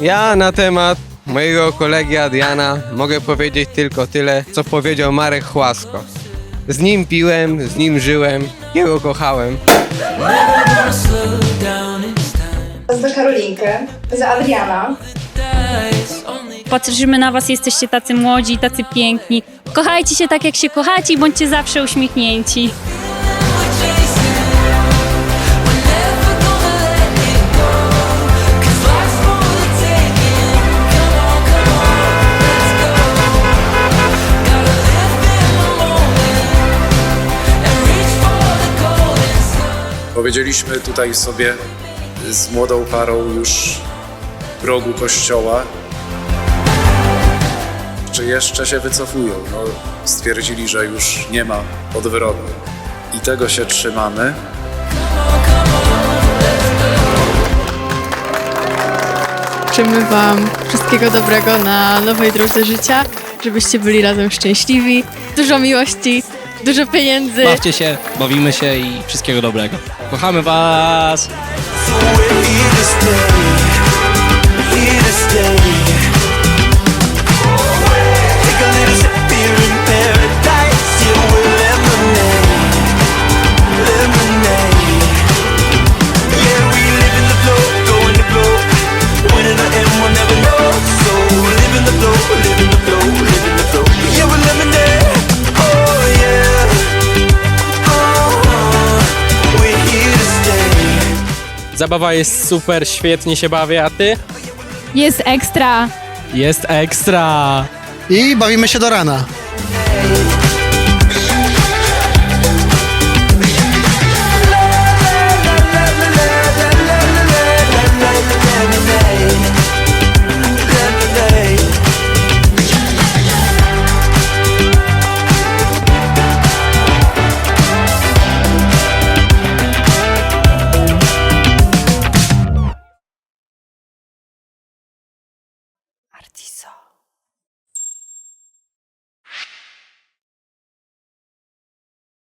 Ja na temat mojego kolegi Adriana mogę powiedzieć tylko tyle, co powiedział Marek Chłasko. Z nim piłem, z nim żyłem, jego kochałem. Za Karolinkę, za Adriana, Patrzymy na was, jesteście tacy młodzi, tacy piękni. Kochajcie się tak, jak się kochacie i bądźcie zawsze uśmiechnięci. Powiedzieliśmy tutaj sobie z młodą parą już w progu kościoła, czy jeszcze się wycofują. No, stwierdzili, że już nie ma odwrotu. I tego się trzymamy. Życzymy Wam wszystkiego dobrego na nowej drodze życia, żebyście byli razem szczęśliwi, dużo miłości, dużo pieniędzy. Bawcie się, bawimy się i wszystkiego dobrego. Kochamy Was! Zabawa jest super, świetnie się bawię, a Ty? Jest ekstra. Jest ekstra! I bawimy się do rana. Artiso.